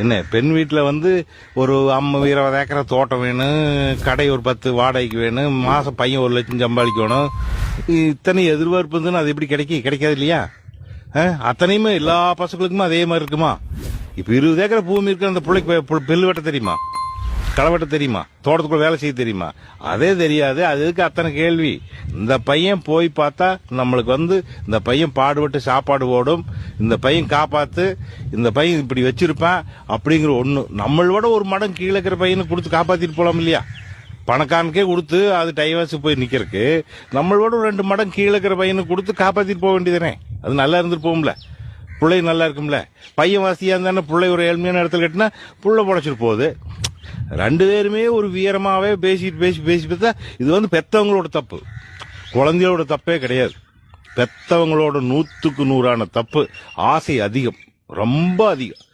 என்ன பெண் வீட்டில் வந்து ஒரு ஐம்பது இருபது ஏக்கரை தோட்டம் வேணும் கடை ஒரு பத்து வாடகைக்கு வேணும் மாதம் பையன் ஒரு லட்சம் சம்பாதிக்கணும். இத்தனை எதிர்பார்ப்பு இருந்துன்னு அது எப்படி கிடைக்க கிடைக்காது இல்லையா? ஆ? அத்தனையுமே எல்லா பசங்களுக்குமே அதே மாதிரி இருக்குமா? இப்போ இருபது ஏக்கரை பூமி இருக்கிற அந்த பிள்ளைக்கு பெல்லு வெட்ட தெரியுமா? களை வெட்ட தெரியுமா? தோட்டத்துக்குள்ள வேலை செய்ய தெரியுமா? அதே தெரியாது. அதுக்கு அத்தனை கேள்வி? இந்த பையன் போய் பார்த்தா நம்மளுக்கு வந்து இந்த பையன் பாடுபட்டு சாப்பாடு ஓடும் இந்த பையன் காப்பாத்து இந்த பையன் இப்படி வச்சிருப்பான் அப்படிங்கிற ஒன்று நம்மளோட ஒரு மடம் கீழே இருக்கிற பையனை கொடுத்து காப்பாத்திட்டு போலாம் இல்லையா? பணக்காரனுக்கே கொடுத்து அது டைவர்ஸ் போய் நிற்கிறதுக்கு நம்மளோட ஒரு ரெண்டு மடம் கீழே இருக்கிற பையனை கொடுத்து காப்பாற்றிட்டு போக வேண்டியதுனே அது நல்லா இருந்துட்டு போகும்ல. பிள்ளை நல்லா இருக்கும்ல. பையன் வசதியாக இருந்தானே பிள்ளை ஒரு ஏழ்மையான இடத்துல கட்டினா புள்ள புடைச்சிட்டு போகுது. ரெண்டு பேருமே ஒரு வீரமாகவே பேசிட்டு பேசி பேசி பார்த்தா இது வந்து பெற்றவங்களோட தப்பு. குழந்தையோட தப்பே கிடையாது. பெத்தவங்களோட நூத்துக்கு நூறான தப்பு ஆசை அதிகம் ரொம்ப அதிகம்.